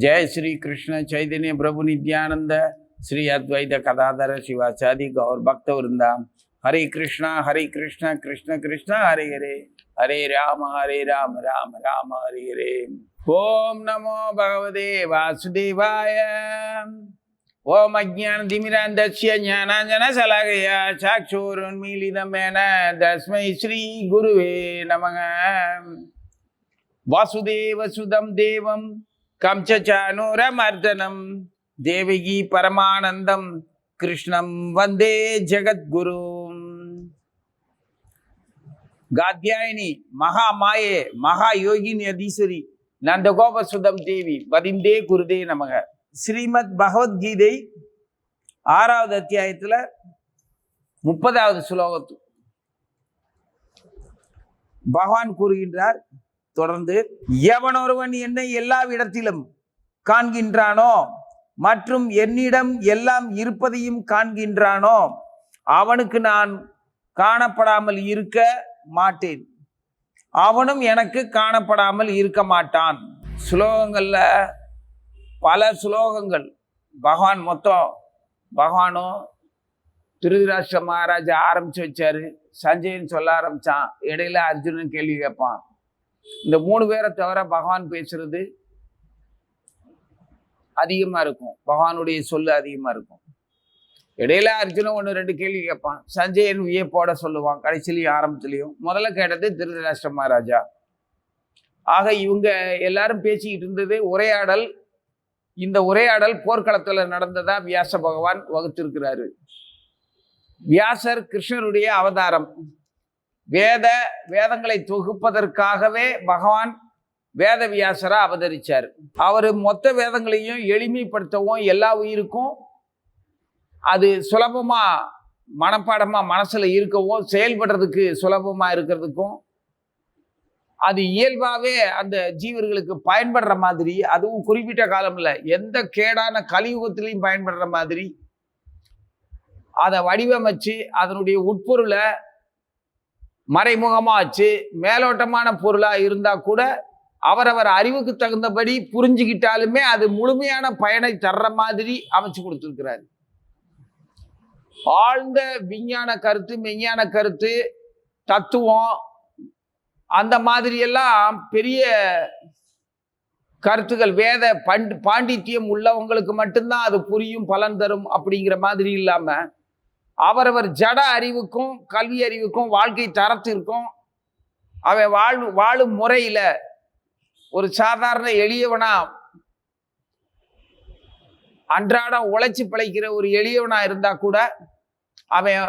ஜெய ஸ்ரீ கிருஷ்ண சைதன்ய பிரபு நித்யானந்த ஸ்ரீ அத்வைத கதாதர சிவாச்சாதி கௌர் பக்த விருந்தாம் ஹரே கிருஷ்ணா ஹரே கிருஷ்ணா கிருஷ்ண கிருஷ்ணா ஹரே ஹரே ஹரே ராம ஹரே ராம ராம ராம ஹரே ஹரே ஓம் நமோ பகவதே வாசுதேவாய ஓம் அஜான திமிராந்தஸ்ய ஞானாஞ்சன சலகைய சாட்சோருன் மீலிதமேன தஸ்மை ஸ்ரீ குருவே நமக வாசுதேவசுதம் தேவம் கம்சச்சானூரமர்தனம் தேவகி பரமானந்தம் கிருஷ்ணம் வந்தே ஜெகத்குரு. காத்யாயினி மகா மாயே மகா யோகினி அதீஸ்வரி நந்தகோப சுதம் தேவி வதிந்தே குருதே நமக. ஸ்ரீமத் பகவத்கீதை ஆறாவது அத்தியாயத்தில் முப்பதாவது ஸ்லோகத்து. பகவான் கூறுகின்றார் தொடர்ந்து எவனொருவன் என்னை எல்லா இடத்திலும் காண்கின்றானோ மற்றும் என்னிடம் எல்லாம் இருப்பதையும் காண்கின்றானோ அவனுக்கு நான் காணப்படாமல் இருக்க மாட்டேன். அவனும் எனக்கு காணப்படாமல் இருக்க மாட்டான். ஸ்லோகங்களில் பல ஸ்லோகங்கள் பகவான் மொத்தம் பகவானும் திருதராஷ்டிர மகாராஜா ஆரம்பித்து வச்சாரு. சஞ்சயன் சொல்ல ஆரம்பிச்சான். இடையில அர்ஜுனன் கேள்வி கேட்பான். இந்த மூணு பேரை தவிர பகவான் பேசுறது அதிகமாக இருக்கும். பகவானுடைய சொல்லு அதிகமாக இருக்கும். இடையில அர்ஜுனன் ஒன்று ரெண்டு கேள்வி கேட்பான். சஞ்சயன் வியப்போட சொல்லுவான். கடைசிலையும் ஆரம்பத்துலையும். முதல்ல கேட்டது திருதராஷ்டிர மகாராஜா. ஆக இவங்க எல்லாரும் பேசிக்கிட்டு இருந்தது உரையாடல் இந்த உரையாடல் போர்க்களத்தில் நடந்ததா வியாச பகவான் வகுத்திருக்கிறாரு. வியாசர் கிருஷ்ணருடைய அவதாரம். வேத வேதங்களை தொகுப்பதற்காகவே பகவான் வேதவியாசராக அவதரித்தார் அவதரிச்சார். அவர் மொத்த வேதங்களையும் எளிமைப்படுத்தவும் எல்லா உயிருக்கும் அது சுலபமாக மனப்பாடமாக மனசில் இருக்கவும் செயல்படுறதுக்கு சுலபமாக இருக்கிறதுக்கும் அது இயல்பாகவே அந்த ஜீவர்களுக்கு பயன்படுற மாதிரி அதுவும் குறிப்பிட்ட காலமில் எந்த கேடான கலியுகத்திலையும் பயன்படுற மாதிரி அதை வடிவமைச்சு அதனுடைய உட்பொருளை மறைமுகமாச்சு. மேலோட்டமான பொருளாக இருந்தால் கூட அவரவர் அறிவுக்கு தகுந்தபடி புரிஞ்சுக்கிட்டாலுமே அது முழுமையான பயனை தர்ற மாதிரி அமைச்சு கொடுத்துருக்கிறாரு. ஆழ்ந்த விஞ்ஞான கருத்து மெஞ்ஞான கருத்து தத்துவம் அந்த மாதிரியெல்லாம் பெரிய கருத்துக்கள் வேத பண்ட் பாண்டித்யம் உள்ளவங்களுக்கு மட்டும்தான் அது புரியும் பலன் தரும் அப்படிங்கிற மாதிரி இல்லாமல் அவரவர் ஜட அறிவுக்கும் கல்வி அறிவுக்கும் வாழ்க்கை தரத்திற்கும் அவன் வாழ் வாழும் முறையில் ஒரு சாதாரண எளியவனா அன்றாடம் உழைச்சி பிழைக்கிற ஒரு எளியவனா இருந்தா கூட அவன்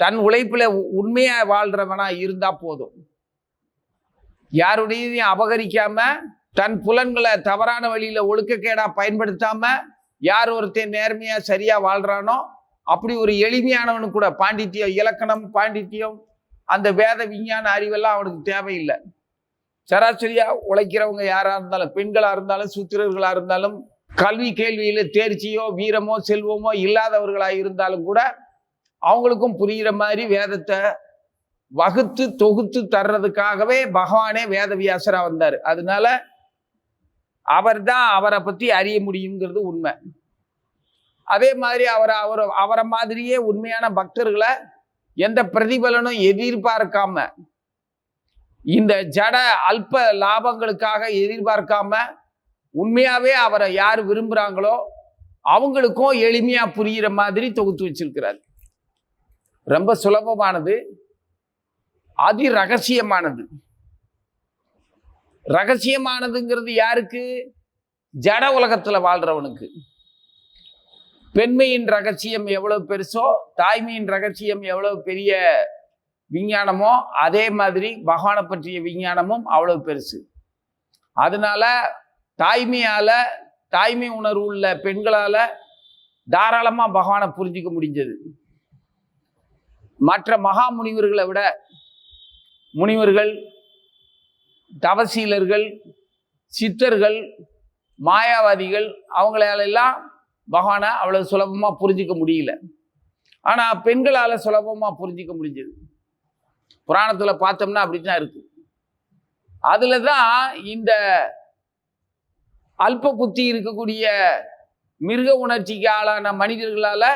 தன் உழைப்பில் உண்மையாக வாழ்கிறவனா இருந்தா போதும். யாருடையதையும் அபகரிக்காம தன் புலன்களை தவறான வழியில் ஒழுக்கக்கேடாக பயன்படுத்தாம யார் ஒருத்தன் நேர்மையாக சரியாக வாழ்கிறானோ அப்படி ஒரு எளிமையானவனு கூட பாண்டித்யம் இலக்கணம் பாண்டித்யம் அந்த வேத விஞ்ஞான அறிவெல்லாம் அவனுக்கு தேவையில்லை. சராசரியா உழைக்கிறவங்க யாரா இருந்தாலும் பெண்களா இருந்தாலும் சூத்திரர்களா இருந்தாலும் கல்வி கேள்வியில தேர்ச்சியோ வீரமோ செல்வமோ இல்லாதவர்களா இருந்தாலும் கூட அவங்களுக்கும் புரிகிற மாதிரி வேதத்தை வகுத்து தொகுத்து தர்றதுக்காகவே பகவானே வேதவியாசராக வந்தார். அதனால அவர் தான் அவரை பற்றி அறிய முடியுங்கிறது உண்மை. அதே மாதிரி அவரை அவர் அவரை மாதிரியே உண்மையான பக்தர்களை எந்த பிரதிபலனும் எதிர்பார்க்காம இந்த ஜட அல்ப லாபங்களுக்காக எதிர்பார்க்காம உண்மையாவே அவரை யார் விரும்புகிறாங்களோ அவங்களுக்கும் எளிமையா புரிகிற மாதிரி தொகுத்து வச்சிருக்கிறார். ரொம்ப சுலபமானது அதி ரகசியமானது ரகசியமானதுங்கிறது யாருக்கு? ஜட உலகத்தில் வாழ்றவனுக்கு. பெண்மையின் ரகசியம் எவ்வளவு பெருசோ தாய்மையின் ரகசியம் எவ்வளவு பெரிய விஞ்ஞானமோ அதே மாதிரி பகவானை பற்றிய விஞ்ஞானமும் அவ்வளவு பெருசு. அதனால தாய்மையால் தாய்மை உணர்வு உள்ள பெண்களால் தாராளமாக பகவானை புரிஞ்சிக்க முடிஞ்சது. மற்ற மகா முனிவர்களை விட முனிவர்கள் தவசீலர்கள் சித்தர்கள் மாயாவாதிகள் அவங்களாலெல்லாம் பகவானை அவ்வளவு சுலபமாக புரிஞ்சிக்க முடியல. ஆனால் பெண்களால் சுலபமாக புரிஞ்சிக்க முடிஞ்சது. புராணத்தில் பார்த்தோம்னா அப்படி தான் இருக்கு. அதில் தான் இந்த அல்ப புத்தி இருக்கக்கூடிய மிருக உணர்ச்சிக்கு ஆளான மனிதர்களால்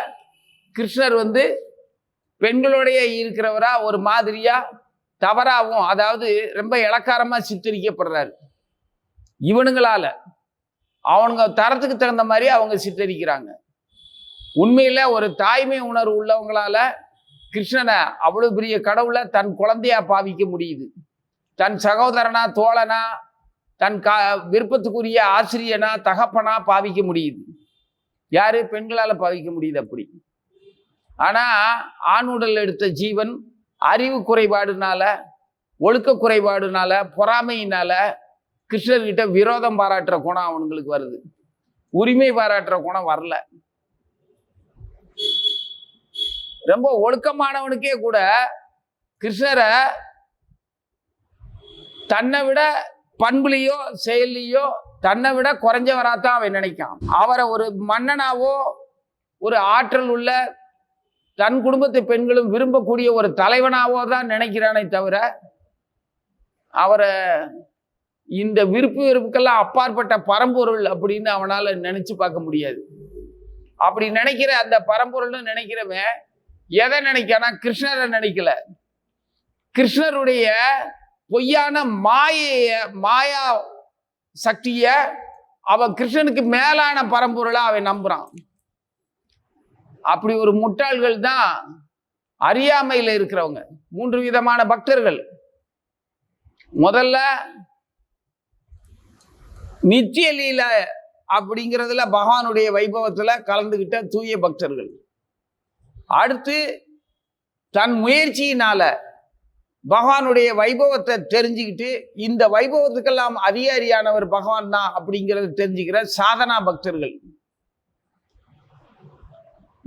கிருஷ்ணர் வந்து பெண்களோடைய இருக்கிறவரா ஒரு மாதிரியாக தவறாகவும் அதாவது ரொம்ப இலக்காரமாக சித்தரிக்கப்படுறாரு. இவனுங்களால். அவனுங்க தரத்துக்கு தகுந்த மாதிரி அவங்க சித்தரிக்கிறாங்க. உண்மையில் ஒரு தாய்மை உணர்வு உள்ளவங்களால கிருஷ்ணனை அவ்வளோ பெரிய கடவுளை தன் குழந்தையா பாவிக்க முடியுது. தன் சகோதரனா தோழனா தன் கா விருப்பத்துக்குரிய ஆசிரியனா தகப்பனா பாவிக்க முடியுது. யாரு? பெண்களால் பாவிக்க முடியுது அப்படி. ஆனால் ஆண் உடல் எடுத்த ஜீவன் அறிவு குறைபாடுனால ஒழுக்க குறைபாடுனால பொறாமையினால கிருஷ்ணர்கிட்ட விரோதம் பாராட்டுற குணம் அவனுங்களுக்கு வருது. உரிமை பாராட்டுற குணம் வரல. ரொம்ப ஒழுக்கமானவனுக்கே கூட கிருஷ்ணரை தன்னை விட பண்புலையோ செயல்லையோ தன்னை விட குறைஞ்சவராத்தான் அவன் நினைக்கான். அவரை ஒரு மன்னனாவோ ஒரு ஆற்றல் உள்ள தன் குடும்பத்து பெண்களும் விரும்பக்கூடிய ஒரு தலைவனாவோ தான் நினைக்கிறானே தவிர அவரை இந்த விருப்பு வெறுப்புக்கெல்லாம் அப்பாற்பட்ட பரம்பொருள் அப்படின்னு அவனால் நினைச்சு பார்க்க முடியாது. அப்படி நினைக்கிற அந்த பரம்பொருள்னு நினைக்கிறவன் எதை நினைக்கானா கிருஷ்ணரை நினைக்கல. கிருஷ்ணருடைய பொய்யான மாயைய மாயா சக்திய அவன் கிருஷ்ணனுக்கு மேலான பரம்பொருளை அவன் நம்புறான். அப்படி ஒரு முட்டாள்கள் தான் அறியாமையில் இருக்கிறவங்க. மூன்று விதமான பக்தர்கள். முதல்ல நித்திய லீல அப்படிங்கிறதுல பகவானுடைய வைபவத்துல கலந்துக்கிட்ட தூய பக்தர்கள். அடுத்து தன் முயற்சியினால பகவானுடைய வைபவத்தை தெரிஞ்சுக்கிட்டு இந்த வைபவத்துக்கெல்லாம் அதிகாரியானவர் பகவான் தான் அப்படிங்கிறத தெரிஞ்சுக்கிற சாதனா பக்தர்கள்.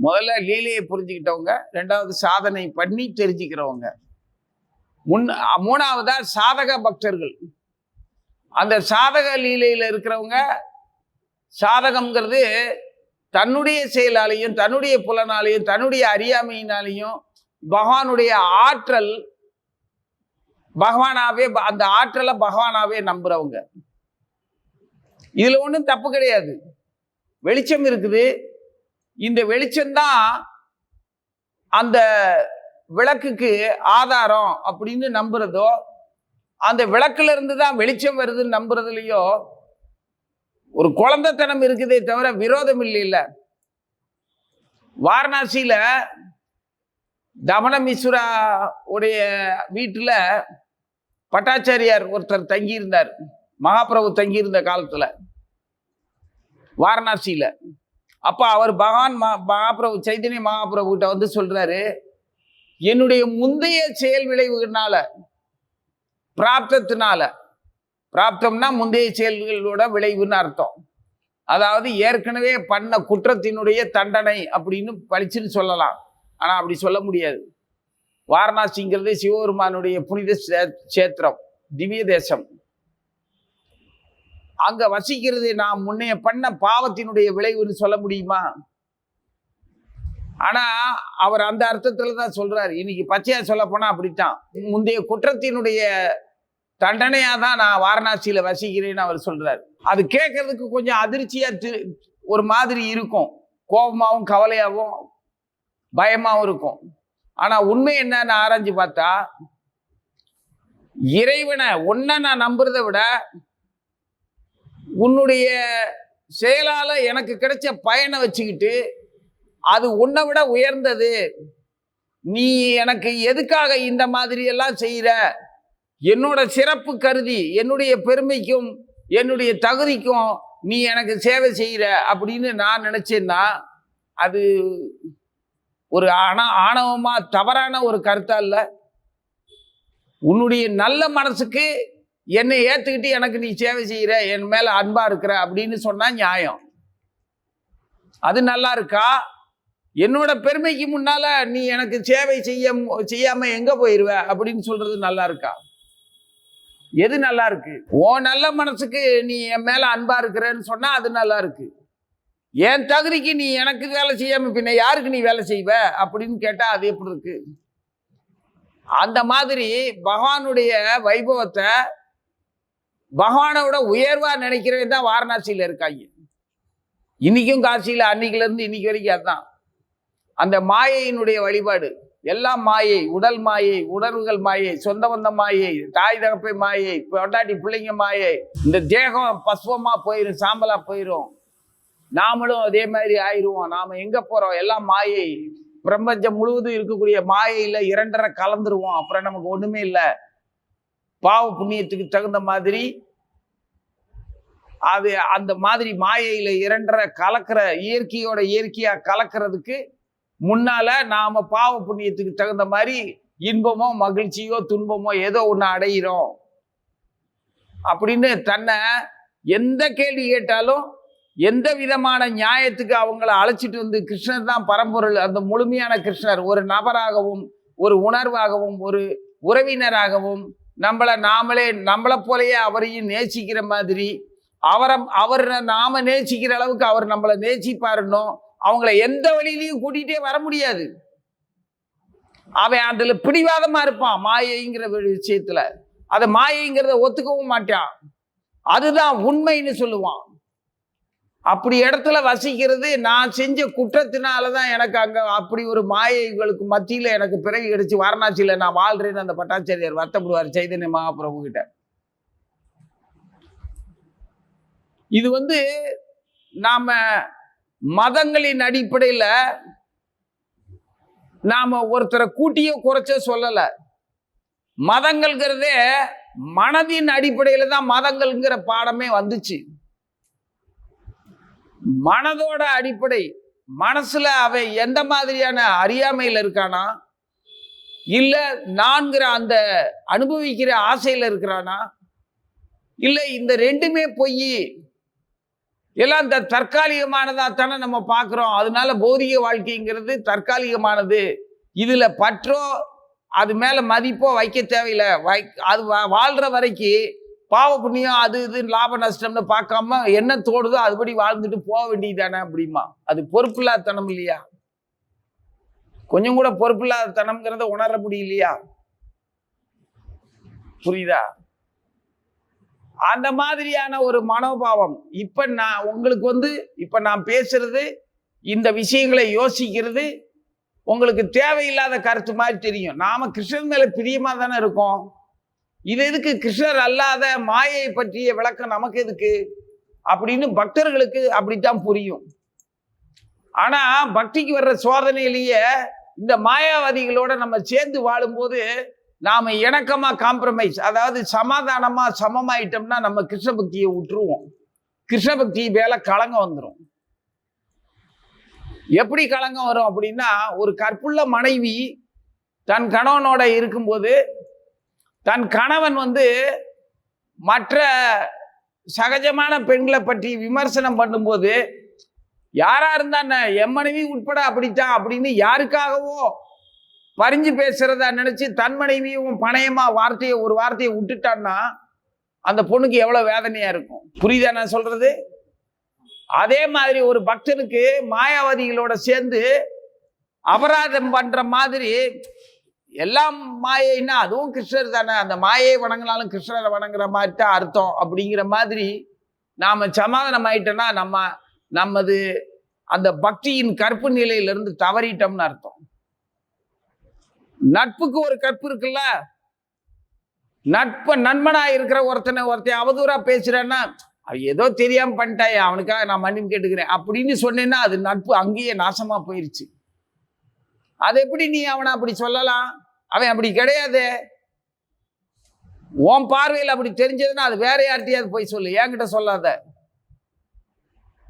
முதல்ல லீலையை புரிஞ்சுக்கிட்டவங்க ரெண்டாவது சாதனை பண்ணி தெரிஞ்சுக்கிறவங்க. முன் மூணாவதா சாதக பக்தர்கள். அந்த சாதக லீலையில் இருக்கிறவங்க சாதகம்ங்கிறது தன்னுடைய செயலாலையும் தன்னுடைய புலனாலையும் தன்னுடைய அறியாமையினாலையும் பகவானுடைய ஆற்றல் பகவானாவே அந்த ஆற்றலை பகவானாவே நம்புறவங்க. இதுல ஒன்றும் தப்பு கிடையாது. வெளிச்சம் இருக்குது. இந்த வெளிச்சம்தான் அந்த விளக்குக்கு ஆதாரம் அப்படின்னு நம்புறதோ அந்த விளக்குல இருந்து தான் வெளிச்சம் வருதுன்னு நம்புறதுலையோ ஒரு குழந்தைத்தனம் இருக்குதே தவிர விரோதம் இல்லை வாரணாசியில் வாரணாசியில தமன மிஸ்ரா உடைய வீட்டில் பட்டாச்சாரியார் ஒருத்தர் தங்கியிருந்தார். மகாபிரபு தங்கியிருந்த காலத்தில். வாரணாசியில். அப்போ அவர் பகவான் மா மகாபிரபு சைத்தன்ய மகாபிரபு கிட்ட வந்து சொல்கிறாரு என்னுடைய முந்தைய செயல் விளைவுனால பிராப்தத்தினால. பிராப்தம்னா முந்தைய செயல்களோட விளைவுன்னு அர்த்தம். அதாவது ஏற்கனவே பண்ண குற்றத்தினுடைய தண்டனை அப்படின்னு பழிச்சுன்னு சொல்லலாம். ஆனால் அப்படி சொல்ல முடியாது. வாரணாசிங்கிறது சிவபெருமானுடைய புனித சேத்திரம் திவ்ய தேசம். அங்க வசிக்கிறது நாம் முன்னைய பண்ண பாவத்தினுடைய விளைவுன்னு சொல்ல முடியுமா? ஆனா அவர் அந்த அர்த்தத்துல தான் சொல்றாரு. இன்னைக்கு பச்சையா சொல்ல போனா அப்படித்தான். முந்தைய குற்றத்தினுடைய தண்டனையா தான் நான் வாரணாசியில வசிக்கிறேன்னு அவர் சொல்றாரு. அது கேட்கறதுக்கு கொஞ்சம் அதிர்ச்சியா திரு- ஒரு மாதிரி இருக்கும். கோபமாகவும் கவலையாகவும் பயமாகவும் இருக்கும். ஆனால் உண்மை என்னன்னு ஆராய்ஞ்சு பார்த்தா இறைவனை ஒன்றை நான் நம்புறதை விட உன்னுடைய செயலால் எனக்கு கிடைச்ச பயனை வச்சுக்கிட்டு அது உன்னை விட உயர்ந்தது. நீ எனக்கு எதுக்காக இந்த மாதிரி எல்லாம் என்னோட சிறப்பு கருதி என்னுடைய பெருமைக்கும் என்னுடைய தகுதிக்கும் நீ எனக்கு சேவை செய்கிற அப்படின்னு நான் நினச்சேன்னா அது ஒரு ஆண ஆணவமாக தவறான ஒரு கருத்தா இல்லை. உன்னுடைய நல்ல மனசுக்கு என்னை ஏற்றுக்கிட்டு எனக்கு நீ சேவை செய்கிற என் மேலே அன்பாக இருக்கிற அப்படின்னு சொன்னால் நியாயம். அது நல்லா இருக்கா? என்னோட பெருமைக்கு முன்னால் நீ எனக்கு சேவை செய்ய செய்யாமல் எங்கே போயிடுவ அப்படின்னு சொல்கிறது நல்லா இருக்கா? எது நல்லா இருக்கு? உன் நல்ல மனசுக்கு நீ என் மேல அன்பா இருக்கிறேன்னு சொன்னா அது நல்லா இருக்கு. என் தகுதிக்கு நீ எனக்கு வேலை செய்யாம பின்ன யாருக்கு நீ வேலை செய்வ? அப்படின்னு கேட்டா அது எப்படி இருக்கு? அந்த மாதிரி பகவானுடைய வைபவத்தை பகவானோட உயர்வா நினைக்கிறவன் தான் வாரணாசியில இருக்காங்க. இன்னைக்கும் காசியில அன்னைக்குல இருந்து இன்னைக்கு வரைக்கும் அதுதான் அந்த மாயையினுடைய வழிபாடு. எல்லாம் மாயை உடல் மாயை உணர்வுகள் மாயை சொந்த வந்த மாயை தாய் தகப்பை மாயை பொண்டாட்டி பிள்ளைங்க மாயை. இந்த தேகம் பசுவமா போயிடும் சாம்பலா போயிடும் நாமளும் அதே மாதிரி ஆயிடுவோம் நாம எங்க போறோம்? எல்லாம் மாயை. பிரபஞ்சம் முழுவதும் இருக்கக்கூடிய மாயையில இரண்டரை கலந்துருவோம். அப்புறம் நமக்கு ஒண்ணுமே இல்லை. பாவ புண்ணியத்துக்கு தகுந்த மாதிரி அது அந்த மாதிரி மாயையில இரண்டரை கலக்கிற இயற்கையோட இயற்கையா கலக்கிறதுக்கு முன்னால நாம பாவ புண்ணியத்துக்கு தகுந்த மாதிரி இன்பமோ மகிழ்ச்சியோ துன்பமோ ஏதோ ஒன்று அடையிறோம். அப்படின்னு தன்னை எந்த கேள்வி கேட்டாலும் எந்த விதமான நியாயத்துக்கு அவங்கள அழைச்சிட்டு வந்து கிருஷ்ணர் தான் பரம்பொருள் அந்த முழுமையான கிருஷ்ணர் ஒரு நபராகவும் ஒரு உணர்வாகவும் ஒரு உறவினராகவும் நம்மளை நாமளே நம்மளை போலயே அவரையும் நேசிக்கிற மாதிரி அவரை அவரை நாம நேசிக்கிற அளவுக்கு அவர் நம்மளை நேசிப்பாருன்னோ அவங்கள எந்த வழியிலையும் கூட்டிகிட்டே வர முடியாது. அவன் அதில் பிடிவாதமா இருப்பான் மாயைங்கிற விஷயத்தில். அதை மாயைங்கிறத ஒத்துக்கவும் மாட்டான். அதுதான் உண்மைன்னு சொல்லுவான். அப்படி இடத்துல வசிக்கிறது நான் செஞ்ச குற்றத்தினால தான் எனக்கு அங்கே அப்படி ஒரு மாயைகளுக்கு மத்தியில் எனக்கு பிறகு கிடைச்சி வாரணாசியில் நான் வாழ்றேன்னு அந்த பட்டாச்சாரியார் வருத்தப்படுவார் சைதன்ய மகாபிரபு கிட்ட. இது வந்து நாம் மதங்களின் அடிப்படையில நாம ஒருத்தரை கூட்டியோ குறைச்சோ சொல்லல. மதங்கள்ங்கிறதே மனதின் அடிப்படையில தான் மதங்கள்ங்கிற பாடமே வந்துச்சு. மனதோட அடிப்படை மனசுல அவன் எந்த மாதிரியான அறியாமையில் இருக்கானா? இல்ல நான்கிற அந்த அனுபவிக்கிற ஆசையில இருக்கிறானா? இல்ல இந்த ரெண்டுமே பொய் எல்லாம் இந்த தற்காலிகமானதாக தானே நம்ம பார்க்குறோம் அதனால பௌதிக வாழ்க்கைங்கிறது தற்காலிகமானது. இதில் பற்றோ அது மேலே மதிப்போ வைக்க தேவையில்லை. வை அது வா- வரைக்கும் பாவ புண்ணியம் அது இது லாப நஷ்டம்னு பார்க்காம என்ன தோடுதோ அதுபடி வாழ்ந்துட்டு போக வேண்டியதானே அப்படிமா. அது பொறுப்பில்லாதனம் இல்லையா? கொஞ்சம் கூட பொறுப்பில்லாதனம்ங்கிறத உணர முடியலையா புரியுதா? அந்த மாதிரியான ஒரு மனோபாவம். இப்போ நான் உங்களுக்கு வந்து இப்போ நான் பேசுறது இந்த விஷயங்களை யோசிக்கிறது உங்களுக்கு தேவையில்லாத கருத்து மாதிரி தெரியும். நாம கிருஷ்ணன் மேலே பிரியமாக தானே இருக்கோம். இது எதுக்கு? கிருஷ்ணர் அல்லாத மாயை பற்றிய விளக்கம் நமக்கு எதுக்கு? அப்படின்னு பக்தர்களுக்கு அப்படித்தான் புரியும். ஆனால் பக்திக்கு வர்ற சோதனையிலேயே இந்த மாயாவாதிகளோட நம்ம சேர்ந்து வாழும்போது நாம் இணக்கமாக காம்ப்ரமைஸ் அதாவது சமாதானமாக சமமாயிட்டோம்னா நம்ம கிருஷ்ண பக்தியை விட்டுருவோம். கிருஷ்ண பக்தி மேல வந்துடும் எப்படி கலங்க வரும் அப்படின்னா ஒரு கற்புள்ள மனைவி தன் கணவனோட இருக்கும்போது தன் கணவன் வந்து மற்ற சகஜமான பெண்களை பற்றி விமர்சனம் பண்ணும்போது யாராக இருந்தா என் மனைவி உட்பட அப்படித்தான் அப்படின்னு யாருக்காகவோ பறிஞ்சு பேசுகிறதா நினைச்சு தன் மனைவியும் பணையமா வார்த்தையை ஒரு வார்த்தையை விட்டுட்டான்னா அந்த பொண்ணுக்கு எவ்வளவு வேதனையா இருக்கும்? புரியுதா நான் சொல்றது? அதே மாதிரி ஒரு பக்தனுக்கு மாயாவதிகளோட சேர்ந்து அபராதம் பண்ற மாதிரி எல்லாம் மாயைன்னா அதுவும் கிருஷ்ணர் தானே. அந்த மாயை வணங்கினாலும் கிருஷ்ணரை வணங்குற மாதிரி தான் அர்த்தம். அப்படிங்கிற மாதிரி நாம சமாதானம் ஆயிட்டோம்னா நம்ம நமது அந்த பக்தியின் கற்பு நிலையிலிருந்து தவறிட்டோம்னு அர்த்தம். நட்புக்கு ஒரு கற்பு இருக்குல்ல? நட்ப நண்பனாக இருக்கிற ஒருத்தனை ஒருத்தன் அவதூறாக பேசுகிறேன்னா அவன் ஏதோ தெரியாமல் பண்ணிட்டாயே அவனுக்காக நான் மன்னிப்பு கேட்டுக்கிறேன் அப்படின்னு சொன்னேன்னா அது நட்பு அங்கேயே நாசமாக போயிடுச்சு அது எப்படி நீ அவனை அப்படி சொல்லலாம்? அவன் அப்படி கிடையாது. உன் பார்வையில் அப்படி தெரிஞ்சதுன்னா அது வேற யார்கிட்டயாவது போய் சொல்லு. என்கிட்ட சொல்லாத.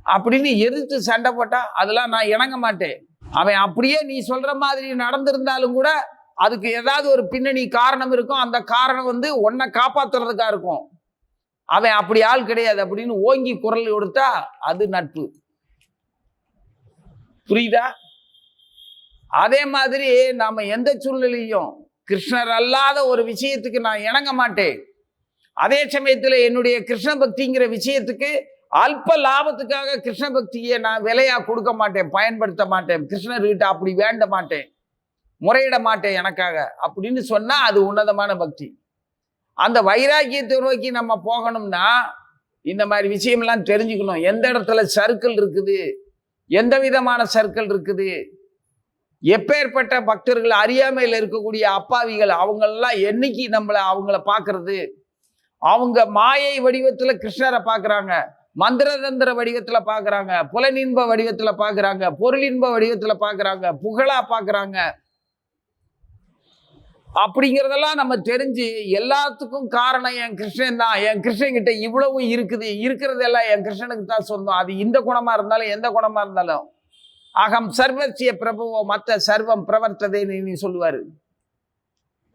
அப்படின்னு எதிர்த்து சண்டை போட்டா அதெல்லாம் நான் இணங்க மாட்டேன். அவன் அப்படியே நீ சொல்ற மாதிரி நடந்திருந்தாலும் கூட அதுக்கு ஏதாவது ஒரு பின்னணி காரணம் இருக்கும் அந்த காரணம் வந்து உன்னை காப்பாற்றுறதுக்காக இருக்கும். அவன் அப்படி ஆள் கிடையாது அப்படின்னு ஓங்கி குரல் கொடுத்தா அது நட்பு. புரியுதா? அதே மாதிரி நாம் எந்த சூழ்நிலையும் கிருஷ்ணர் அல்லாத ஒரு விஷயத்துக்கு நான் இணங்க மாட்டேன். அதே சமயத்தில் என்னுடைய கிருஷ்ண பக்திங்கிற விஷயத்துக்கு அல்ப லாபத்துக்காக கிருஷ்ண பக்தியை நான் விலையாக கொடுக்க மாட்டேன் பயன்படுத்த மாட்டேன். கிருஷ்ணர்கிட்ட அப்படி வேண்ட மாட்டேன். முறையிட மாட்டேன் எனக்காக அப்படின்னு சொன்னால் அது உன்னதமான பக்தி. அந்த வைராக்கியத்தை நோக்கி நம்ம போகணும்னா இந்த மாதிரி விஷயம்லாம் தெரிஞ்சுக்கணும். எந்த இடத்துல சர்க்கிள் இருக்குது? எந்த விதமான சர்க்கிள் இருக்குது? எப்பேற்பட்ட பக்தர்கள் அறியாமையில் இருக்கக்கூடிய அப்பாவிகள் அவங்களெல்லாம் என்னைக்கு நம்மளை அவங்கள பார்க்கறது? அவங்க மாயை வடிவத்தில் கிருஷ்ணரை பார்க்குறாங்க மந்திரதந்திர வடிவத்தில் பார்க்குறாங்க புலனின்ப வடிவத்தில் பார்க்குறாங்க பொருளின்ப வடிவத்தில் பார்க்குறாங்க புகழா பார்க்குறாங்க. அப்படிங்கிறதெல்லாம் நம்ம தெரிஞ்சு எல்லாத்துக்கும் காரணம் என் கிருஷ்ணன் தான். என் கிருஷ்ணன் கிட்ட இவ்வளவும் இருக்குது. இருக்கிறதெல்லாம் என் கிருஷ்ணனுக்கு தான் சொந்தம். அது இந்த குணமா இருந்தாலும் எந்த குணமா இருந்தாலும். அகம் சர்வசிய பிரபுவோ மற்ற சர்வம் பிரவர்த்ததே நீ சொல்லுவாரு.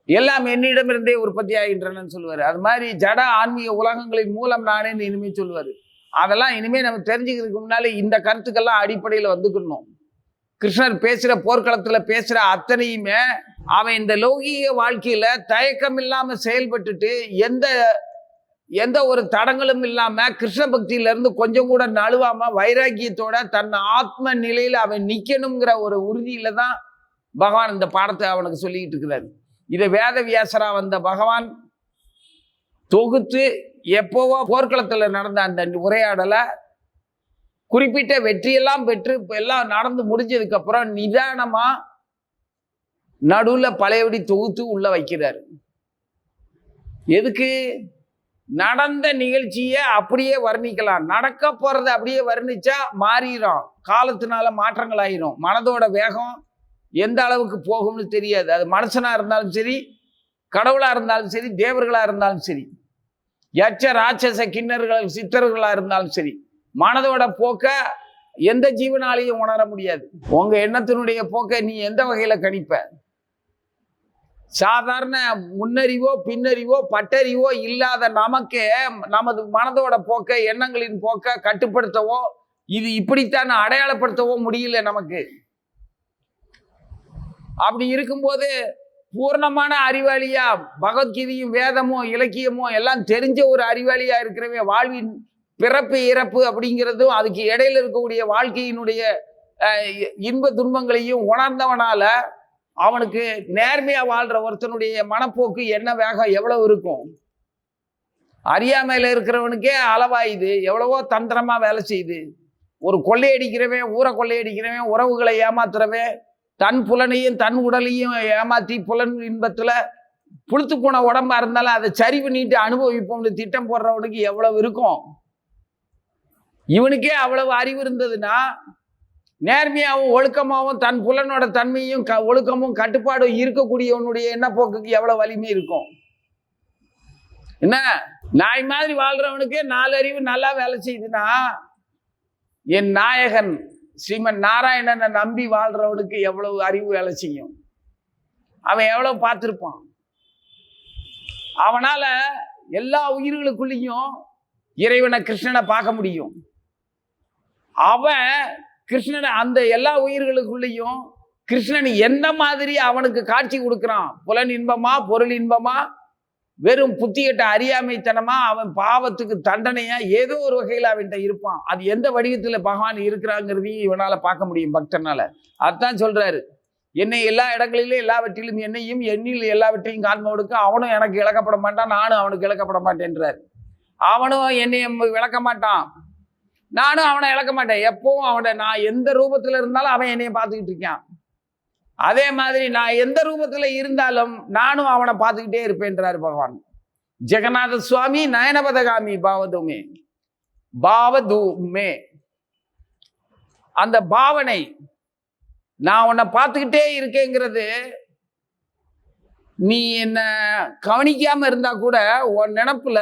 எல்லாம் என்னிடமிருந்தே உற்பத்தி ஆகின்றனன்னு சொல்லுவாரு. அது மாதிரி ஜட ஆன்மீக உலகங்களின் மூலம் நானே இனிமே சொல்லுவாரு. அதெல்லாம் இனிமே நம்ம தெரிஞ்சுக்கிறதுக்கு முன்னாலே இந்த கருத்துக்கெல்லாம் அடிப்படையில் வந்துக்கணும். கிருஷ்ணர் பேசுகிற போர்க்களத்தில் பேசுகிற அத்தனையுமே அவன் இந்த லௌகீக வாழ்க்கையில தயக்கம் இல்லாம செயல்பட்டுட்டு எந்த எந்த ஒரு தடங்களும் இல்லாம கிருஷ்ண பக்தியில இருந்து கொஞ்சம் கூட நழுவாம வைராக்கியத்தோட தன் ஆத்ம நிலையில அவன் நிக்கணுங்கிற ஒரு உறுதியில தான் பகவான் இந்த பாடத்தை அவனுக்கு சொல்லிக்கிட்டு இருக்கிறாரு. இதை வேத வியாசரா வந்த பகவான் தொகுத்து எப்போவோ போர்க்களத்தில் நடந்த அந்த உரையாடலை குறிப்பிட்ட வெற்றியெல்லாம் பெற்று இப்போ எல்லாம் நடந்து முடிஞ்சதுக்கப்புறம் நிதானமாக நடுவில் பழையபடி தொகுத்து உள்ள வைக்கிறாரு. எதுக்கு? நடந்த நிகழ்ச்சியை அப்படியே வர்ணிக்கலாம். நடக்க போகிறத அப்படியே வர்ணிச்சா மாறிடும் காலத்தினால மாற்றங்கள் ஆயிரும். மனதோட வேகம் எந்த அளவுக்கு போகும்னு தெரியாது. அது மனுஷனாக இருந்தாலும் சரி கடவுளாக இருந்தாலும் சரி தேவர்களாக இருந்தாலும் சரி யட்ச ராட்சச கிண்ணர்கள் சித்தர்களாக இருந்தாலும் சரி மனதோட போக்க எந்த ஜீவனாலையும் உணர முடியாது. உங்கள் எண்ணத்தினுடைய போக்கை நீ எந்த வகையில் கணிப்ப? சாதாரண முன்னறிவோ பின்னறிவோ பட்டறிவோ இல்லாத நமக்கே நமது மனதோட போக்க எண்ணங்களின் போக்க கட்டுப்படுத்தவோ இது இப்படித்தான் அடையாளப்படுத்தவோ முடியல நமக்கு. அப்படி இருக்கும்போது பூர்ணமான அறிவாளியா பகவத்கீதையும் வேதமும் இலக்கியமும் எல்லாம் தெரிஞ்ச ஒரு அறிவாளியா இருக்கிறவன் வாழ்வின் பிறப்பு இறப்பு அப்படிங்கிறதும் அதுக்கு இடையில இருக்கக்கூடிய வாழ்க்கையினுடைய இன்ப துன்பங்களையும் உணர்ந்தவனால அவனுக்கு நேர்மையா வாழ்ற ஒருத்தனுடைய மனப்போக்கு என்ன வேகம் எவ்வளவு இருக்கும்? அறியாமையில இருக்கிறவனுக்கே அளவாயுது. எவ்வளவோ தந்திரமா வேலை செய்யுது. ஒரு கொள்ளையடிக்கிறவன் ஊரை கொள்ளையடிக்கிறவன் உறவுகளை ஏமாத்துறவன் தன் புலனையும் தன் உடலையும் ஏமாத்தி புலன் இன்பத்துல புளுத்து போன உடம்பா இருந்தாலும் அதை சரி பண்ணிட்டு அனுபவிப்போம்னு திட்டம் போடுறவனுக்கு எவ்வளவு இருக்கும்? இவனுக்கே அவ்வளவு அறிவு இருந்ததுன்னா நேர்மையாகவும் ஒழுக்கமாகவும் தன் புலனோட தன்மையும் க ஒழுக்கமும் கட்டுப்பாடும் இருக்கக்கூடியவனுடைய எண்ணப்போக்குக்கு எவ்வளவு வலிமை இருக்கும்? என்ன? நாய் மாதிரி வாழ்கிறவனுக்கு நாலு அறிவு நல்லா வேலை செய்யுதுன்னா என் நாயகன் ஸ்ரீமன் நாராயணனை நம்பி வாழ்றவனுக்கு எவ்வளவு அறிவு வேலை செய்யும்? அவன் எவ்வளவு பார்த்துருப்பான்? அவனால எல்லா உயிர்களுக்குள்ளேயும் இறைவனை கிருஷ்ணனை பார்க்க முடியும். அவன் கிருஷ்ணனை அந்த எல்லா உயிர்களுக்குள்ளேயும் கிருஷ்ணன் என்ன மாதிரி அவனுக்கு காட்சி கொடுக்குறான்? புலன் இன்பமா பொருள் இன்பமா? வெறும் புத்தியட்ட அறியாமைத்தனமா அவன் பாவத்துக்கு தண்டனையா ஏதோ ஒரு வகையில் அவன்கிட்ட இருப்பான். அது எந்த வடிவத்தில் பகவான் இருக்கிறாங்கிறதையும் இவனால் பார்க்க முடியும் பக்தனால. அதான் சொல்றாரு. என்னை எல்லா இடங்களிலும் எல்லாவற்றிலும் என்னையும் எண்ணில் எல்லாவற்றையும் காண்பவனுக்கு அவனும் எனக்கு இழக்கப்பட மாட்டான் நானும் அவனுக்கு இழக்கப்பட மாட்டேன்றார். அவனும் என்னை விளக்க மாட்டான். நானும் அவனை இழக்க மாட்டேன். எப்பவும் அவனை நான் எந்த ரூபத்தில் இருந்தாலும் அவன் என்னைய பார்த்துக்கிட்டு இருக்கான். அதே மாதிரி நான் எந்த ரூபத்தில் இருந்தாலும் நானும் அவனை பார்த்துக்கிட்டே இருப்பேன்றார் பகவான். ஜெகநாத சுவாமி நயனபதகாமி பாவதுமே. பாவதுமே. அந்த பாவனை நான் உன்னை பார்த்துக்கிட்டே இருக்கேங்கிறது நீ என்ன கவனிக்காம இருந்தா கூட உன் நினப்புல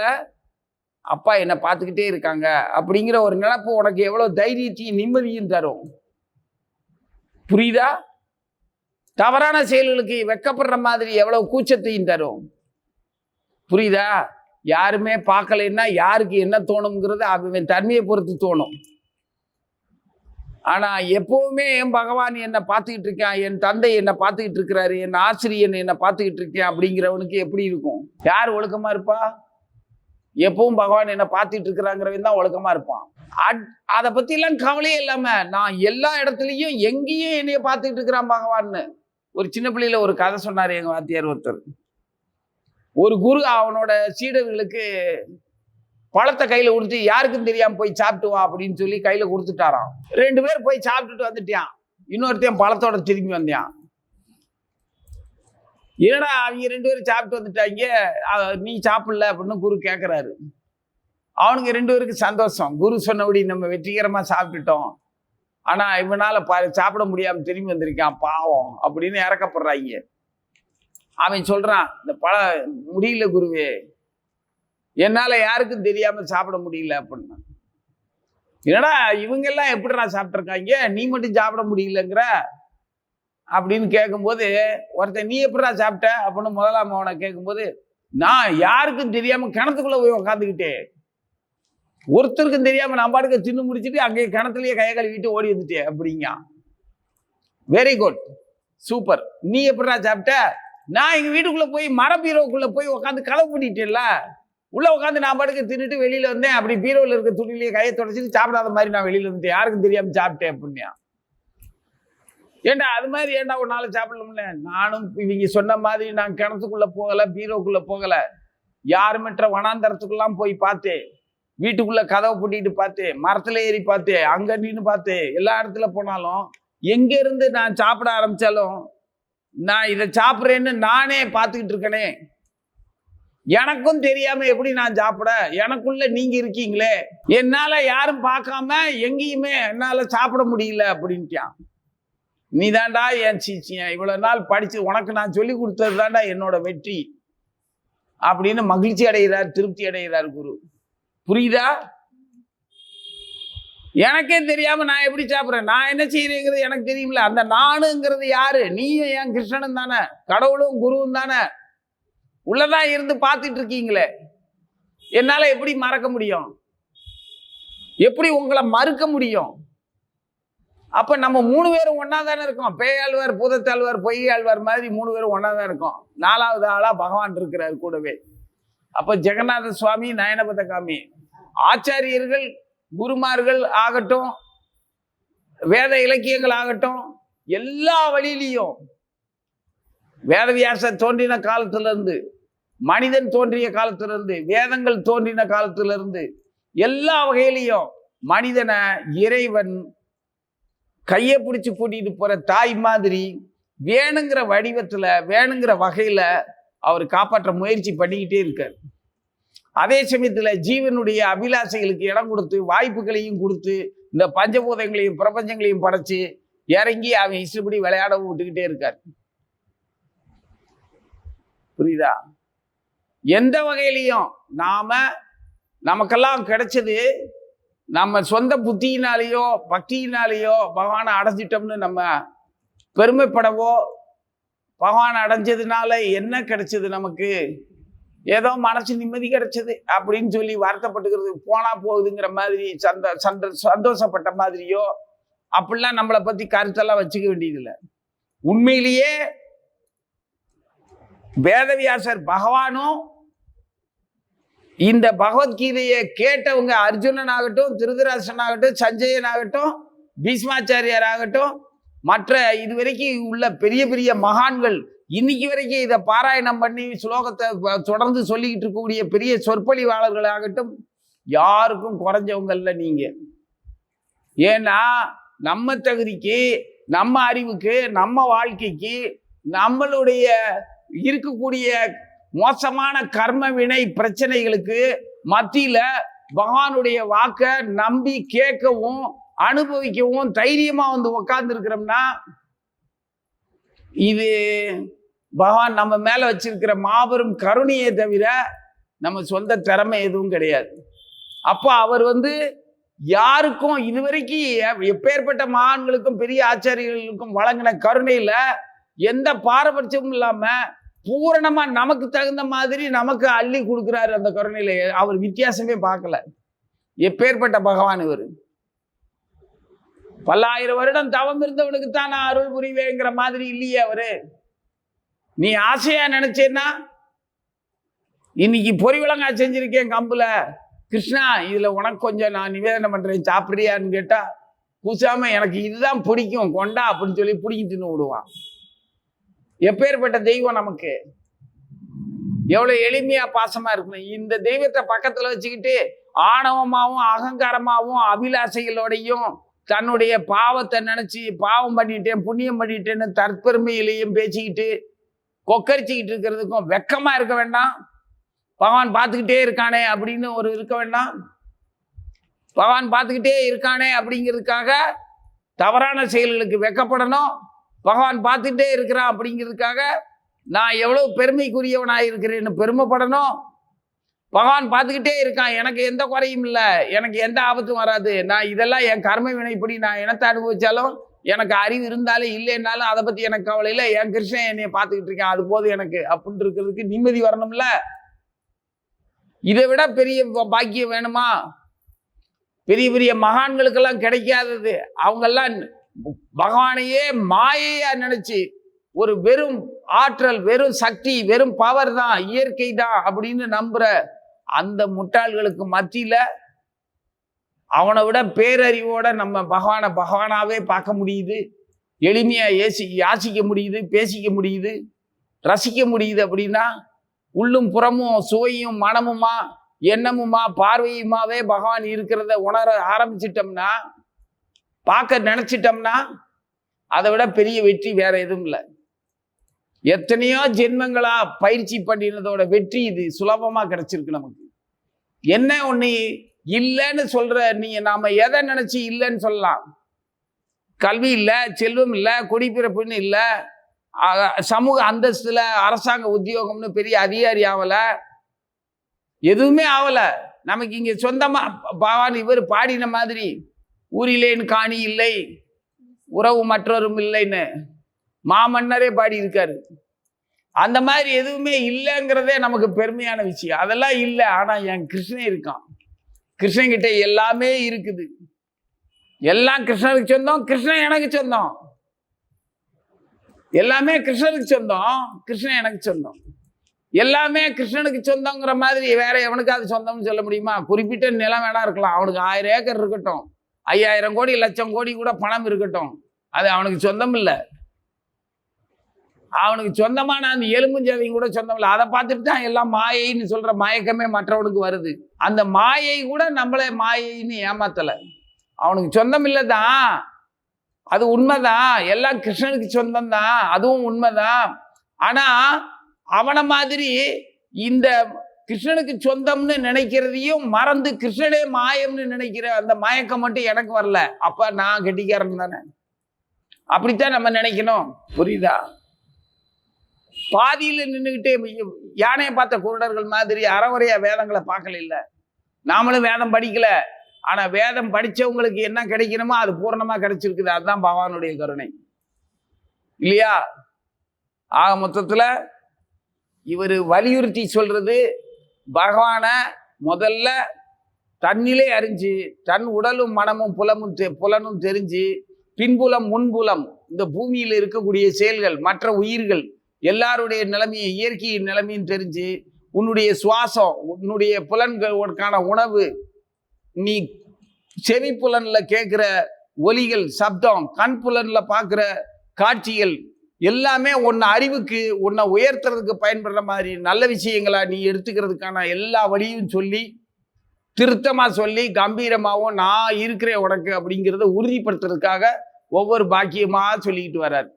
அப்பா என்னை பார்த்துக்கிட்டே இருக்காங்க அப்படிங்கிற ஒரு நினப்பு உனக்கு எவ்வளோ தைரியத்தையும் நிம்மதியும் தரும். புரியுதா? தவறான செயல்களுக்கு வெக்கப்படுற மாதிரி எவ்வளோ கூச்சத்தையும் தரும். புரியுதா? யாருமே பார்க்கலைன்னா யாருக்கு என்ன தோணுங்கிறது அவன் தன்மையை பொறுத்து தோணும். ஆனா எப்பவுமே என் பகவான் என்னை பார்த்துக்கிட்டு இருக்கான் என் தந்தை என்னை பார்த்துக்கிட்டு இருக்கிறாரு என் ஆசிரியன் என்னை பார்த்துக்கிட்டு இருக்கேன் அப்படிங்கிறவனுக்கு எப்படி இருக்கும்? யார் ஒழுக்கமா இருப்பா? எப்பவும் பகவான் என்னை பார்த்துட்டு இருக்கிறாங்கிறவன் தான் ஒழுக்கமா இருப்பான். அட்- அதை பத்தி எல்லாம் கவலையே இல்லாம நான் எல்லா இடத்துலையும் எங்கேயும் என்னைய பார்த்துட்டு இருக்கிறான் பகவான்னு. ஒரு சின்ன பிள்ளையில ஒரு கதை சொன்னார் எங்க வாத்தியார் ஒருத்தர். ஒரு குரு அவனோட சீடர்களுக்கு பழத்தை கையில கொடுத்து யாருக்கும் தெரியாம போய் சாப்பிட்டு வா அப்படின்னு சொல்லி கையில கொடுத்துட்டாராம். ரெண்டு பேர் போய் சாப்பிட்டுட்டு வந்துட்டான் இன்னொருத்தையும் பழத்தோட திரும்பி வந்தான் ஏடா அவங்க ரெண்டு பேரும் சாப்பிட்டு வந்துட்டாங்க? நீ சாப்பிடல அப்படின்னு குரு கேட்குறாரு அவனுங்க ரெண்டு பேருக்கு சந்தோஷம். குரு சொன்னபடி நம்ம வெற்றிகரமாக சாப்பிட்டுட்டோம். ஆனால் இவனால் பா சாப்பிட முடியாமல் திரும்பி வந்திருக்கான் பாவம் அப்படின்னு இறக்கப்படுறாங்க. அவன் சொல்கிறான் இந்த பழ முடியல குருவே. என்னால் யாருக்கும் தெரியாமல் சாப்பிட முடியல அப்படின்னா. என்னடா இவங்கெல்லாம் எப்படிடா சாப்பிட்ருக்காங்க நீ மட்டும் சாப்பிட முடியலங்கிற? அப்படின்னு கேட்கும்போது ஒருத்தன் நீ எப்படா சாப்பிட்ட? அப்படின்னு முதலாம் அவனை கேட்கும்போது நான் யாருக்கும் தெரியாம கிணத்துக்குள்ள போய் உக்காந்துக்கிட்டேன் ஒருத்தருக்கும் தெரியாம நான் பாட்டுக்கு தின்னு முடிச்சிட்டு அங்கேயே கிணத்துலயே கையை கழுவிட்டு ஓடி வந்துட்டேன் அப்படிங்க. வெரி குட் சூப்பர் நீ எப்படா சாப்பிட்ட? நான் எங்க வீட்டுக்குள்ள போய் மர பீரோக்குள்ள போய் உட்காந்து களவு பண்ணிட்டேன்ல. உள்ள உட்காந்து நான் பாட்டுக்கு தின்னுட்டு வெளியில வந்தேன். அப்படி பீரோவில் இருக்க துணிலேயே கையை தொடச்சிட்டு சாப்பிடாத மாதிரி நான் வெளியில வந்துட்டேன். யாருக்கும் தெரியாம சாப்பிட்டேன் அப்படின்னா ஏண்டா அது மாதிரி ஏண்டா ஒரு நாள் சாப்பிடலாம்ல நானும் இவங்க சொன்ன மாதிரி நான் கிணத்துக்குள்ள போகல பீரோக்குள்ள போகல. யாருமற்ற வனாந்தரத்துக்குலாம் போய் பார்த்தேன். வீட்டுக்குள்ள கதவை பூட்டிட்டு பார்த்தேன். மரத்துல ஏறி பார்த்தேன். அங்க நின்று பார்த்தேன். எல்லா இடத்துல போனாலும் எங்க இருந்து நான் சாப்பிட ஆரம்பிச்சாலும் நான் இதை சாப்பிட்றேன்னு நானே பார்த்துக்கிட்டு இருக்கனே. எனக்கும் தெரியாம எப்படி நான் சாப்பிட? எனக்குள்ள நீங்க இருக்கீங்களே. என்னால யாரும் பார்க்காம எங்கேயுமே என்னால சாப்பிட முடியல அப்படின்ட்டான். நீ தாண்டா என் சீச்சியன். இவ்வளோ நாள் படித்து உனக்கு நான் சொல்லி கொடுத்தது தாண்டா என்னோட வெற்றி. அப்படின்னு மகிழ்ச்சி அடைகிறார் திருப்தி அடைகிறார் குரு. புரியுதா? எனக்கே தெரியாம நான் எப்படி சாப்பிட்றேன்? நான் என்ன செய்யறேங்கிறது எனக்கு தெரியும்ல. அந்த நானுங்கிறது யாரு? நீயும் என் கிருஷ்ணனும் தானே. கடவுளும் குருவும் தானே. உள்ளதான் இருந்து பார்த்துட்டு இருக்கீங்களே. என்னால் எப்படி மறக்க முடியும்? எப்படி உங்களை மறுக்க முடியும்? அப்ப நம்ம மூணு பேரும் ஒன்னா தானே இருக்கோம்? பேயாழ்வார் பூதத்தாழ்வார் பொய்யாழ்வார் மாதிரி மூணு பேரும் ஒன்னா தான் இருக்கோம். நாலாவது ஆளா பகவான் இருக்கிறார் கூடவே. அப்ப ஜெகநாத சுவாமி நயனபத காமி. ஆச்சாரியர்கள் குருமார்கள் ஆகட்டும் வேத இலக்கியங்கள் ஆகட்டும் எல்லா வழியிலையும் வேதவியாசர் தோன்றின காலத்திலிருந்து மனிதன் தோன்றிய காலத்திலிருந்து வேதங்கள் தோன்றின காலத்திலிருந்து எல்லா வகையிலையும் மனிதனை இறைவன் கையை பிடிச்சி கூட்டிகிட்டு போகிற தாய் மாதிரி வேணுங்கிற வடிவத்தில் வேணுங்கிற வகையில் அவர் காப்பாற்ற முயற்சி பண்ணிக்கிட்டே இருக்கார். அதே சமயத்தில் ஜீவனுடைய அபிலாசைகளுக்கு இடம் கொடுத்து வாய்ப்புகளையும் கொடுத்து இந்த பஞ்சபூதங்களையும் பிரபஞ்சங்களையும் படைச்சு இறங்கி அவன் இஷ்டப்படி விளையாட விட்டுக்கிட்டே இருக்கார். புரியுதா? எந்த வகையிலையும் நாம நமக்கெல்லாம் கிடைச்சது நம்ம சொந்த புத்தியினாலேயோ பக்தியினாலேயோ பகவானை அடைஞ்சிட்டோம்னு நம்ம பெருமைப்படவோ பகவான் அடைஞ்சதுனால என்ன கிடைச்சது நமக்கு? ஏதோ மனசு நிம்மதி கிடைச்சது அப்படின்னு சொல்லி வருத்தப்பட்டுக்கிறது போனா போகுதுங்கிற மாதிரி சந்த சந்த சந்தோஷப்பட்ட மாதிரியோ அப்படிலாம் நம்மளை பத்தி கருத்தெல்லாம் வச்சுக்க வேண்டியதில்லை. உண்மையிலேயே வேதவியாசர் பகவானும் இந்த பகவத்கீதையை கேட்டவங்க அர்ஜுனன் ஆகட்டும் திருதராசன் ஆகட்டும் சஞ்சயன் ஆகட்டும் பீஷ்மாச்சாரியார் ஆகட்டும் மற்ற இது வரைக்கும் உள்ள பெரிய பெரிய மகான்கள் இன்னைக்கு வரைக்கும் இதை பாராயணம் பண்ணி ஸ்லோகத்தை தொடர்ந்து சொல்லிக்கிட்டு இருக்கக்கூடிய பெரிய சொற்பொழிவாளர்கள் ஆகட்டும் யாருக்கும் குறைஞ்சவங்க இல்லை நீங்க. ஏன்னா நம்ம தகுதிக்கு நம்ம அறிவுக்கு நம்ம வாழ்க்கைக்கு நம்மளுடைய இருக்கக்கூடிய மோசமான கர்ம வினை பிரச்சனைகளுக்கு மத்தியில பகவானுடைய வாக்க நம்பி கேட்கவும் அனுபவிக்கவும் தைரியமா வந்து உக்காந்து இருக்கிறோம்னா இது பகவான் நம்ம மேல வச்சிருக்கிற மாபெரும் கருணையை தவிர நம்ம சொந்த திறமை எதுவும் கிடையாது. அப்போ அவர் வந்து யாருக்கும் இதுவரைக்கும் எப்பேற்பட்ட மகான்களுக்கும் பெரிய ஆச்சாரியர்களுக்கும் வழங்கின கருணையில எந்த பாரபட்சமும் இல்லாமல் பூரணமா நமக்கு தகுந்த மாதிரி நமக்கு அள்ளி கொடுக்குறாரு அந்த குரணையில. அவர் வித்தியாசமே பார்க்கல. எப்பேற்பட்ட பகவான் இவர்? பல்லாயிரம் வருடம் தவம் இருந்தவனுக்கு தான் நான் அருள் புரிவேங்கிற மாதிரி இல்லையே அவரு. நீ ஆசையா நினைச்சேன்னா இன்னைக்கு பொறி விளங்கா செஞ்சிருக்கேன் கம்புல. கிருஷ்ணா இதுல உனக்கு கொஞ்சம் நான் நிவேதனம் பண்றேன் சாப்பிட்றியான்னு கேட்டா கூசாம எனக்கு இதுதான் பிடிக்கும் கொண்டா அப்படின்னு சொல்லி பிடிக்கிட்டுன்னு விடுவான் எப்பேற்பட்ட தெய்வம் நமக்கு? எவ்வளவு எளிமையா பாசமா இருக்கணும். இந்த தெய்வத்தை பக்கத்துல வச்சுக்கிட்டு ஆணவமாகவும் அகங்காரமாகவும் அபிலாசைகளோடையும் தன்னுடைய பாவத்தை நினைச்சு பாவம் பண்ணிட்டேன் புண்ணியம் பண்ணிட்டேன்னு தற்பெருமையிலையும் பேசிக்கிட்டு கொக்கரிச்சுக்கிட்டு இருக்கிறதுக்கும் வெக்கமா இருக்க வேண்டாம். பகவான் பார்த்துக்கிட்டே இருக்கானே அப்படின்னு ஒரு இருக்க வேண்டாம். பகவான் பார்த்துக்கிட்டே இருக்கானே அப்படிங்கிறதுக்காக தவறான செயல்களுக்கு வெக்கப்படணும். பகவான் பார்த்துட்டே இருக்கிறான் அப்படிங்கிறதுக்காக நான் எவ்வளவு பெருமைக்குரியவனாக இருக்கிறேன்னு பெருமைப்படணும். பகவான் பார்த்துக்கிட்டே இருக்கான். எனக்கு எந்த குறையும் இல்லை. எனக்கு எந்த ஆபத்தும் வராது. நான் இதெல்லாம் என் கர்ம வினைப்படி நான் இனத்தை அனுபவிச்சாலும் எனக்கு அறிவு இருந்தாலும் இல்லைன்னாலும் அதை பற்றி எனக்கு கவலை இல்லை. என் கிருஷ்ணன் என்னைய பார்த்துக்கிட்டு இருக்கேன். அது போதும் எனக்கு அப்படின்னு இருக்கிறதுக்கு நிம்மதி வரணும்ல? இதை விட பெரிய பாக்கியம் வேணுமா? பெரிய பெரிய மகான்களுக்கெல்லாம் கிடைக்காதது. அவங்கெல்லாம் பகவானையே மாயையா நினைச்சு ஒரு வெறும் ஆற்றல் வெறும் சக்தி வெறும் பவர் தான் இயற்கை தான் அப்படின்னு நம்புற அந்த முட்டாள்களுக்கு மத்தியில அவனை விட பேரறிவோட நம்ம பகவானை பகவானாவே பார்க்க முடியுது. எளிமையா ஏசி யாசிக்க முடியுது பேசிக்க முடியுது ரசிக்க முடியுது அப்படின்னா உள்ளும் புறமும் சுவையும் மனமுமா எண்ணமுமா பார்வையுமாவே பகவான் இருக்கிறத உணர ஆரம்பிச்சிட்டோம்னா பார்க்க நினச்சிட்டோம்னா அதை விட பெரிய வெற்றி வேற எதுவும் இல்லை. எத்தனையோ ஜென்மங்களா பயிற்சி பண்ணினதோட வெற்றி இது சுலபமாக கிடைச்சிருக்கு நமக்கு. என்ன ஒன்று இல்லைன்னு சொல்கிற நீங்கள் நாம் எதை நினச்சி இல்லைன்னு சொல்லலாம். கல்வி இல்லை செல்வம் இல்லை குடிப்பிறப்புன்னு இல்லை. சமூக அந்தஸ்தில் அரசாங்க உத்தியோகம்னு பெரிய அதிகாரி ஆகலை எதுவுமே ஆகலை நமக்கு இங்கே சொந்தமாக பகவான் இவர் பாடின மாதிரி ஊரிலேன் காணி இல்லை உறவு மற்றவரும் இல்லைன்னு மாமன்னரே பாடி இருக்காரு அந்த மாதிரி எதுவுமே இல்லைங்கிறதே நமக்கு பெருமையான விஷயம். அதெல்லாம் இல்லை ஆனால் என் கிருஷ்ணன் இருக்கான். கிருஷ்ணன்கிட்ட எல்லாமே இருக்குது. எல்லாம் கிருஷ்ணனுக்கு சொந்தம் கிருஷ்ணன் எனக்கு சொந்தம். எல்லாமே கிருஷ்ணனுக்கு சொந்தம் கிருஷ்ணன் எனக்கு சொந்தம். எல்லாமே கிருஷ்ணனுக்கு சொந்தங்கிற மாதிரி வேற எவனுக்காவது சொந்தம்னு சொல்ல முடியுமா? குறிப்பிட்ட நிலம் வேணா இருக்கலாம். அவனுக்கு ஆயிரம் ஏக்கர் இருக்கட்டும். ஐயாயிரம் கோடி லட்சம் கோடி கூட பணம் இருக்கட்டும். அது அவனுக்கு சொந்தம் இல்லை. அவனுக்கு சொந்தமான அந்த எலும்புஞ்சதையும் கூட சொந்தம் இல்லை. அதை பார்த்துட்டு தான் எல்லாம் மாயைன்னு சொல்கிற மயக்கமே மற்றவனுக்கு வருது. அந்த மாயை கூட நம்மளே மாயைன்னு ஏமாத்தலை. அவனுக்கு சொந்தம் இல்லை தான். அது உண்மைதான். எல்லாம் கிருஷ்ணனுக்கு சொந்தம் தான். அதுவும் உண்மைதான். ஆனால் அவனை மாதிரி இந்த கிருஷ்ணனுக்கு சொந்தம்னு நினைக்கிறதையும் மறந்து கிருஷ்ணனே மாயம்னு நினைக்கிற அந்த மயக்கம் மட்டும் எனக்கு வரல. அப்ப நான் கெட்டிக்காரன் தானே. அப்படித்தான் நம்ம நினைக்கணும். புரியுதா? பாதியில் நின்றுக்கிட்டே யானையை பார்த்த குருடர்கள் மாதிரி அறவுரையா வேதங்களை பார்க்கல இல்லை. நாமளும் வேதம் படிக்கல. ஆனா வேதம் படிச்சவங்களுக்கு என்ன கிடைக்கணுமோ அது பூர்ணமா கிடைச்சிருக்குது. அதுதான் பகவானுடைய கருணை. இல்லையா? ஆக மொத்தத்துல இவர் வலியுறுத்தி சொல்றது பகவானை முதல்ல தன்னிலே அறிஞ்சு தன் உடலும் மனமும் புலமும் தெ- புலனும் தெரிஞ்சு பின்புலம் முன்புலம் இந்த பூமியில் இருக்கக்கூடிய செயல்கள் மற்ற உயிர்கள் எல்லாருடைய நிலைமையும் இயற்கையின் நிலைமையும் தெரிஞ்சு உன்னுடைய சுவாசம் உன்னுடைய புலன்களுக்கான உணவு நீ செவி புலனில் கேட்குற ஒலிகள் சப்தம் கண் புலனில் பார்க்குற காட்சிகள் எல்லாமே உன்னை அறிவுக்கு உன்னை உயர்த்துறதுக்கு பயன்படுற மாதிரி நல்ல விஷயங்களா நீ எடுத்துக்கிறதுக்கான எல்லா வழியும் சொல்லி திருத்தமாக சொல்லி கம்பீரமாகவும் நான் இருக்கிறேன் உனக்கு அப்படிங்கிறத உறுதிப்படுத்துறதுக்காக ஒவ்வொரு பாக்கியமாக சொல்லிக்கிட்டு வர்றார்.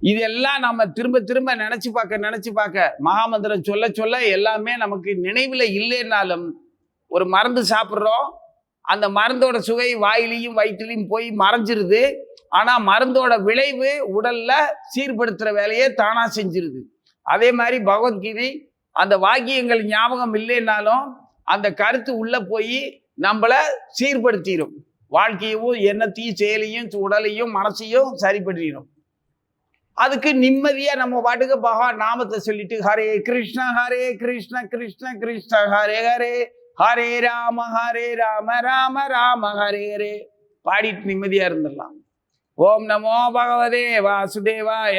இதெல்லாம் நம்ம திரும்ப திரும்ப நினச்சி பார்க்க நினச்சி பார்க்க மகாமந்திரம் சொல்ல சொல்ல எல்லாமே நமக்கு நினைவில் இல்லைன்னாலும் ஒரு மருந்து சாப்பிட்றோம் அந்த மருந்தோட சுவை வாயிலையும் வயிற்றுலையும் போய் மறைஞ்சிருது. ஆனால் மருந்தோட விளைவு உடலில் சீர்படுத்துகிற வேலையை தானாக செஞ்சிருது. அதே மாதிரி பகவத்கீதை அந்த வாக்கியங்கள் ஞாபகம் இல்லைன்னாலும் அந்த கருத்து உள்ளே போய் நம்மளை சீர்படுத்திடும் வாழ்க்கையவும் எண்ணத்தையும் செயலையும் உடலையும் மனசையும் சரிப்படுத்திடும் அதுக்கு நிம்மதியாக நம்ம பாட்டுக்கு பகவான் நாமத்தை சொல்லிட்டு ஹரே கிருஷ்ண ஹரே கிருஷ்ண கிருஷ்ண கிருஷ்ண ஹரே ஹரே ஹரே ராம ஹரே ராம ராம ராம ஹரே ஹரே பாடிட்டு நிம்மதியா இருந்துடலாம். ஓம் நமோ பகவதே வாசுதேவாய.